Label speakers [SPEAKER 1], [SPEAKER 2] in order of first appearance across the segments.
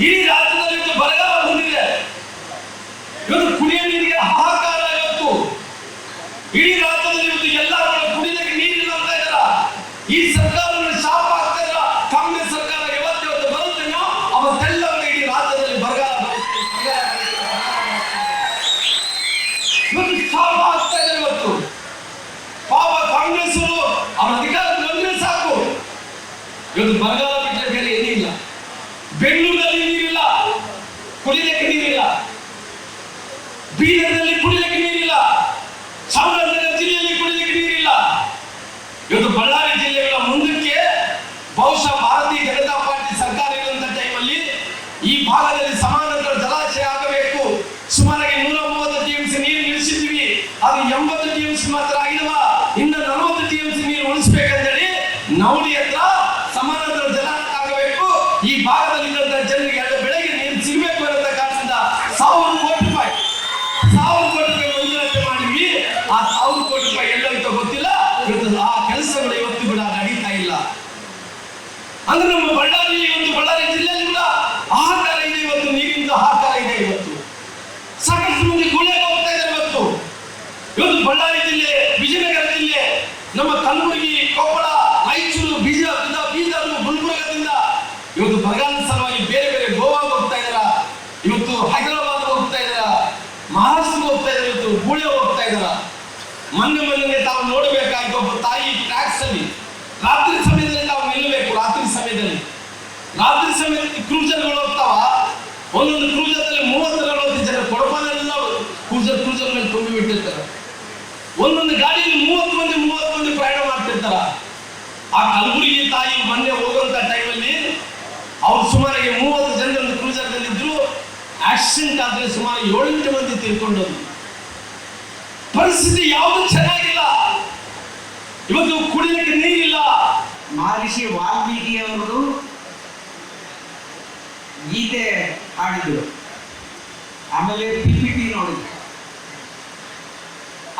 [SPEAKER 1] ಇಡೀ ರಾಜ್ಯದಲ್ಲಿ ಇವತ್ತು ಬರಗಾಲ ಬಂದಿದೆ ಇವತ್ತು ಕುಡಿಯ ನೀರಿಗೆ ಹಾಹಾಕಾರ ಇವತ್ತು. ಇಡೀ ರಾಜ್ಯದಲ್ಲಿ ಇವತ್ತು ಎಲ್ಲ ಕುಡಿಲಿಕ್ಕೆ ನೀರಿಲ್ಲ ಅಂತ ಇದ್ದಾರ? ಈ ಸರ್ಕಾರವನ್ನು ಶಾಪ ಆಗ್ತಾ ಇಲ್ಲ ಕಾಂಗ್ರೆಸ್ ಸರ್ಕಾರ ಯಾವತ್ತು ಇವತ್ತು ಬರುತ್ತೇನೋ ಅವತ್ತೆಲ್ಲ ಇಡೀ ರಾಜ್ಯದಲ್ಲಿ ಬರಗಾಲ ಇವತ್ತು ಶಾಪ ಆಗ್ತಾ ಇದೆ ಇವತ್ತು. ಪಾಪ ಕಾಂಗ್ರೆಸ್ ಅವರು ಅವರ ಅಧಿಕಾರಕ್ಕೆ ಬಂದ್ರೆ ಸಾಕು. ಇವತ್ತು ಬರಗಾಲ ಬಿಟ್ಟರೆ ಬೇರೆ ಏನಿಲ್ಲ ಬೆಂಗಳೂರಲ್ಲಿ ನೀರಿಲ್ಲ ಕುಡಿಲಿಕ್ಕೆ ನೀರಿಲ್ಲ. ಬೀದರ್ನಲ್ಲಿ ಕುಡಿಲಿಕ್ಕೆ ನೀರಿಲ್ಲ. ಚಾಮರಾಜನಗರ ಜಿಲ್ಲೆಯಲ್ಲಿ ಕುಡಿಲಿಕ್ಕೆ ನೀರಿಲ್ಲ. ಇವತ್ತು ಬಳ್ಳಾರಿ ಜಿಲ್ಲೆಗಳ ಮುಂದಕ್ಕೆ ಬಹುಶಃ ಭಾರತೀಯ ಜನತಾ ಪಾರ್ಟಿ ಸರ್ಕಾರ ಇರುವಂತ ಟೈಮಲ್ಲಿ ಈ ಭಾಗದಲ್ಲಿ ಸಮಾನಾಂತರ ಜಲಾಶಯ ಆಗಬೇಕು. ಸುಮಾರಾಗಿ ನೂರ ಮೂವತ್ತು ಟಿಎಂಸಿ ನೀರು ನಿಲ್ಲಿಸಿದ್ವಿ ಅದು ಎಂಬತ್ತು ಟಿಎಂಸಿ ಮಾತ್ರ ಆಗಿಲ್ವ ಇನ್ನು ನಲವತ್ತು ಟಿಎಂಸಿ ನೀರು ಉಳಿಸ್ಬೇಕಂತೇಳಿ ನೌಡಿ ಹತ್ರ ಸಮಾನಾಂತರ ಜಲ ಆಗಬೇಕು. ಈ ಭಾಗದಲ್ಲಿ ಜನರಿಗೆ ಅಂದ್ರೆ ನಮ್ಮ ಬಳ್ಳಾರಿ ಇವತ್ತು ಬಳ್ಳಾರಿ ಜಿಲ್ಲೆಯಲ್ಲಿ ಕೂಡ ಆಹಾರ ಇದೆ ಇವತ್ತು ನೀರಿನ ಹಾಹಾಕಾರ ಇದೆ ಇವತ್ತು. ಸಾಕಷ್ಟು ಮಂದಿ ಗುಳೆ ಹೋಗ್ತಾ ಇದ್ದಾರೆ ಇವತ್ತು. ಇವತ್ತು ಬಳ್ಳಾರಿ ಜಿಲ್ಲೆ, ವಿಜಯನಗರ ಜಿಲ್ಲೆ, ನಮ್ಮ ಕಲಬುರಗಿ, ಕೊಪ್ಪಳ, ರಾಯಚೂರು ಬೀಜ ಬೀದ- ಬೀದರ್, ಗುಲ್ಬರ್ಗದಿಂದ ಇವತ್ತು ಬರಗಾಲದ ಸಲುವಾಗಿ ಬೇರೆ ಬೇರೆ ಗೋವಾ ಹೋಗ್ತಾ ಇದ್ದಾರ? ಇವತ್ತು ಹೈದರಾಬಾದ್ ಹೋಗ್ತಾ ಇದಾರ ಮಹಾರಾಷ್ಟ್ರ ಹೋಗ್ತಾ ಇದಾರೆ ಇವತ್ತು? ಗುಳೆ ಹೋಗ್ತಾ ಇದಾರ ಮೊನ್ನೆ ಮೊನ್ನೆ ತಾವು ನೋಡಬೇಕಾಗಿ ಒಬ್ಬ ತಾಯಿ ಟ್ಯಾಕ್ಸ್ ಅಲ್ಲಿ. ರಾತ್ರಿ ಸಮಯದಲ್ಲಿ ತಾವು ನಿಲ್ಲಬೇಕು ರಾತ್ರಿ ಸಮಯದಲ್ಲಿ ರಾತ್ರಿ ಸಮಯದಲ್ಲಿ ಕ್ರೂಸರ್ಗಳು ಹೋಗ್ತಾವ. ಒಂದೊಂದು ಕ್ರೂಸರ್ದಲ್ಲಿ ಮೂವತ್ತು ನಲವತ್ತು ಕೊಡಪನೆಲ್ಲ ಕ್ರೂಸರ್ ಕ್ರೂಸರ್ ಮೇಲೆ ತುಂಬಿ ಬಿಟ್ಟಿರ್ತಾರೆ. ಒಂದೊಂದು ಗಾಡಿಯಲ್ಲಿ ಮೂವತ್ತು ಮಂದಿ ಮೂವತ್ತು ಮಂದಿ ಪ್ರಯಾಣ ಮಾಡ್ತಿರ್ತಾರ. ಆ ಕಲಬುರಗಿ ತಾಯಿ ಮೊನ್ನೆ ಹೋಗುವಂತ ಟೈಮಲ್ಲಿ ಅವ್ರು ಸುಮಾರಿಗೆ ಮೂವತ್ತು ಜನ ಒಂದು ಕ್ರೂಸರ್ದಲ್ಲಿ ಇದ್ರು ಆಕ್ಸಿಡೆಂಟ್ ಆದ್ರೆ ಸುಮಾರು ಏಳೆಂಟು ಮಂದಿ ತೀರ್ಕೊಂಡರು. ಪರಿಸ್ಥಿತಿ ಯಾವುದು ಚೆನ್ನಾಗಿಲ್ಲ. ಇವತ್ತು ಕುಡಿಯಕ್ಕೆ ನೀರಿಲ್ಲ.
[SPEAKER 2] ಮಹರ್ಷಿ ವಾಲ್ಮೀಕಿಯವರು ಗೀತೆ ಹಾಡಿದ್ರು. ಆಮೇಲೆ ಪಿ ಪಿ ಟಿ ನೋಡಿದ್ರು.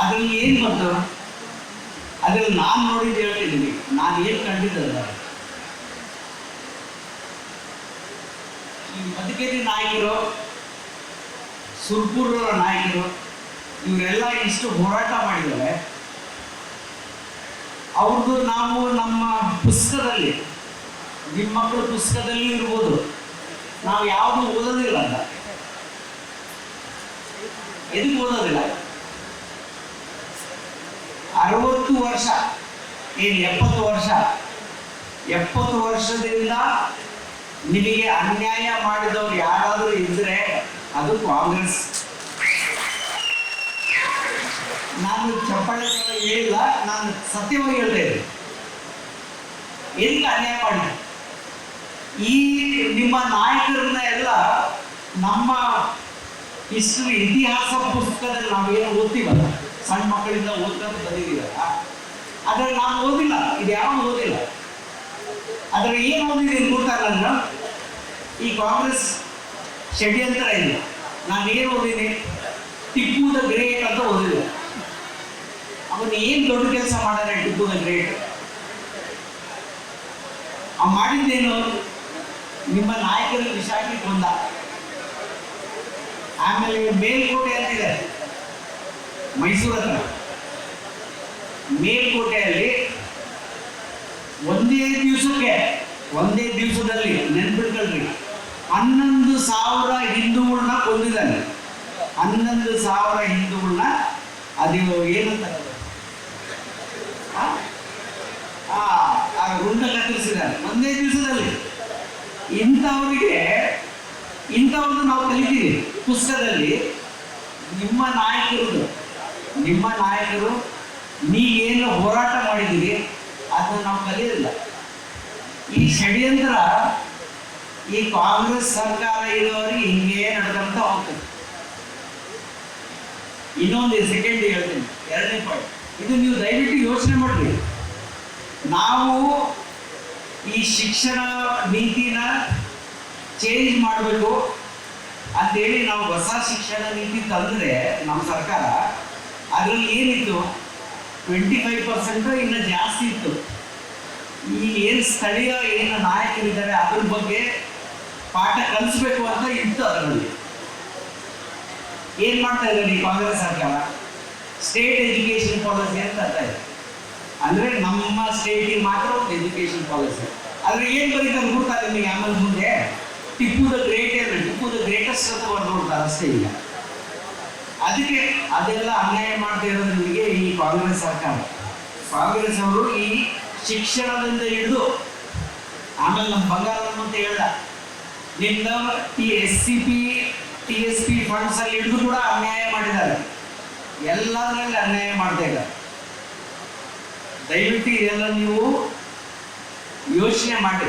[SPEAKER 2] ಅದ್ರಲ್ಲಿ ಏನ್ ಬಂತು ಅದ್ರಲ್ಲಿ ನಾನು ನೋಡಿದ್ದು ಹೇಳ್ತಿದ್ದೀನಿ ನಾನು ಏನ್ ಕಂಡಿದ್ದಲ್ಲ. ಈ ಮಧುಕೇರಿ ನಾಯಕರು ಸುರ್ಪುರ ನಾಯಕರು, ಇವರೆಲ್ಲ ಇಷ್ಟು ಹೋರಾಟ ಮಾಡಿದ್ದಾರೆ. ಅವ್ರದ್ದು ನಾವು ನಮ್ಮ ಪುಸ್ತಕದಲ್ಲಿ, ನಿಮ್ಮ ಮಕ್ಕಳ ಪುಸ್ತಕದಲ್ಲಿ ಇರ್ಬೋದು. ನಾವು ಯಾವುದು ಓದೋದಿಲ್ಲ ಅಂತ. ಎದಕ್ಕೆ ಓದೋದಿಲ್ಲ? ಅರವತ್ತು ವರ್ಷ, ಏನು ಎಪ್ಪತ್ತು ವರ್ಷ? ಎಪ್ಪತ್ತು ವರ್ಷದಿಂದ ನಿಮಗೆ ಅನ್ಯಾಯ ಮಾಡಿದವರು ಯಾರಾದರೂ ಇದ್ರೆ ಅದು ಕಾಂಗ್ರೆಸ್. ನಾನು ಚಪ್ಪಾಳೆ ಹೇಳಿಲ್ಲ, ನಾನು ಸತ್ಯವಾಗಿ ಹೇಳ್ತಾ ಎದಕ್ಕೆ ಅನ್ಯಾಯ ಮಾಡಿದೆ ಈ ನಿಮ್ಮ ನಾಯಕರನ್ನ ಎಲ್ಲ ನಮ್ಮ ಹಿಸ್ಟ್ರಿ ಇತಿಹಾಸ ಪುಸ್ತಕದಲ್ಲಿ ನಾವೇನು ಓದ್ತೀವಲ್ಲ? ಸಣ್ಣ ಮಕ್ಕಳಿಂದ ಓದ್ಕೊಂಡು ಬಂದಿದ್ದೀವಲ್ಲ? ಆದರೆ ನಾನು ಓದಿಲ್ಲ, ಇದು ಯಾವಾಗ ಓದಿಲ್ಲ. ಆದರೆ ಏನು ಓದಿದೆ ಗೊತ್ತಾಗಲ್ಲ ಈ ಕಾಂಗ್ರೆಸ್ ಷಡ್ಯಂತ್ರ ಇಲ್ಲ. ನಾನು ಏನು ಓದಿದ್ದೀನಿ ಟಿಪ್ಪು ದ ಗ್ರೇಟ್ ಅಂತ ಓದಿದೆ. ಅವನು ಏನು ದೊಡ್ಡ ಕೆಲಸ ಮಾಡಿದ್ರೆ ಟಿಪ್ಪು ದ ಗ್ರೇಟ್ ಮಾಡಿದ್ದೇನು? ನಿಮ್ಮ ನಾಯಕರು ವಿಶಾಖಿ ಕೊಂದ ಆಮೇಲೆ ಮೇಲ್ಕೋಟೆ ಅಂತಿದೆ. ಮೈಸೂರು ಹತ್ರ. ಮೇಲ್ಕೋಟೆಯಲ್ಲಿ ಒಂದೇ ದಿವಸಕ್ಕೆ, ಒಂದೇ ದಿವಸದಲ್ಲಿ ನೆನ್ಪಿಟ್ಕೊಳ್ರಿ. ಹನ್ನೊಂದು ಸಾವಿರ ಹಿಂದೂಗಳನ್ನ ಕೊಂದಿದ್ದಾನೆ. ಹನ್ನೊಂದು ಸಾವಿರ ಹಿಂದೂಗಳನ್ನ ಅದು ಏನಂತ? ಆ? ರುಂಡ ಕತ್ತರಿಸಿದ್ದಾರೆ ಒಂದೇ ದಿವಸದಲ್ಲಿ. ಇಂಥವರಿಗೆ ಇಂಥವ್ರದ್ದು ನಾವು ಕಲಿತೀವಿ ಪುಸ್ತಕದಲ್ಲಿ. ನಿಮ್ಮ ನಾಯಕರು ನಿಮ್ಮ ನಾಯಕರು ನೀವೇನು ಹೋರಾಟ ಮಾಡಿದ್ದೀರಿ, ಅದನ್ನ ನಾವು ಕಲಿಯಲಿಲ್ಲ ಈ ಷಡ್ಯಂತ್ರ ಈ ಕಾಂಗ್ರೆಸ್ ಸರ್ಕಾರ ಇರೋರಿಗೆ ಹಿಂಗೆ ನಡ್ಕೊಂತ ಹೋಗ್ತದೆ. ಇನ್ನೊಂದು ಸೆಕೆಂಡ್ ಹೇಳ್ತೀನಿ, ಎರಡನೇ ಪಾಯಿಂಟ್ ಇದು ನೀವು ದಯವಿಟ್ಟು ಯೋಚನೆ ಮಾಡ್ರಿ. ನಾವು ಈ ಶಿಕ್ಷಣ ನೀತಿನ ಚೇಂಜ್ ಮಾಡಬೇಕು ಅಂತೇಳಿ ನಾವು ಹೊಸ ಶಿಕ್ಷಣ ನೀತಿ ತಂದರೆ ನಮ್ಮ ಸರ್ಕಾರ ಅದರಲ್ಲಿ ಏನಿತ್ತು? ಟ್ವೆಂಟಿ ಫೈವ್ ಪರ್ಸೆಂಟ್ ಇನ್ನು ಜಾಸ್ತಿ ಇತ್ತು. ಈ ಏನು ಸ್ಥಳೀಯ, ಏನು ನಾಯಕರಿದ್ದಾರೆ, ಅದ್ರ ಬಗ್ಗೆ ಪಾಠ ಕಲಿಸ್ಬೇಕು ಅಂತ ಇತ್ತು ಅದರಲ್ಲಿ. ಏನು ಮಾಡ್ತಾ ಇದ್ದಾರೆ ಕಾಂಗ್ರೆಸ್ ಸರ್ಕಾರ? ಸ್ಟೇಟ್ ಎಜುಕೇಶನ್ ಪಾಲಿಸಿ ಅಂತ ಇದೆ ಅಂದ್ರೆ ನಮ್ಮ ಸ್ಟೇಟಿಗೆ ಮಾತ್ರ ಒಂದು ಎಜುಕೇಶನ್ ಪಾಲಿಸಿ ಆದ್ರೆ ಏನ್ ಬರೀತಾರೆ ನೋಡ್ತಾ ನಿಮಗೆ ಆಮೇಲೆ ಮುಂದೆ Tipu the great Tipu the greatest ಅಂತ ಅವ್ರು ನೋಡ್ತಾರೆ ಅಷ್ಟೇ ಈಗ ಅದಕ್ಕೆ ಅದೆಲ್ಲ ಅನ್ಯಾಯ ಮಾಡ್ತಾ ಇರೋದ್ರ ನಿಮಗೆ ಈ ಕಾಂಗ್ರೆಸ್ ಸರ್ಕಾರ, ಕಾಂಗ್ರೆಸ್ ಅವರು ಈ ಶಿಕ್ಷಣದಿಂದ ಹಿಡಿದು ಆಮೇಲೆ ನಮ್ಮ ಬಂಗಾರ ಅಂತ ಹೇಳ್ದ, ನಿನ್ನ T S C P T S P funds ಅಲ್ಲಿ ಹಿಡಿದು ಕೂಡ ಅನ್ಯಾಯ ಮಾಡಿದ್ದಾರೆ. ಎಲ್ಲದರಲ್ಲಿ ಅನ್ಯಾಯ ಮಾಡ್ತಾ ಇದ್ದಾರೆ. ದಯವಿಟ್ಟು ಇದೆಲ್ಲ ನೀವು ಯೋಚನೆ ಮಾಡಿ,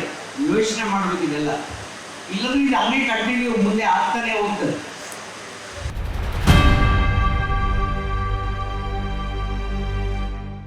[SPEAKER 2] ಯೋಚನೆ ಮಾಡಬೇಕು ಇದೆಲ್ಲ. ಇಲ್ಲದ್ರೆ ಇದು ಹಂಗೆ ಕಂಟಿನ್ಯೂ ಮುಂದೆ ಆಗ್ತಾನೆ ಹೋಗ್ತದೆ.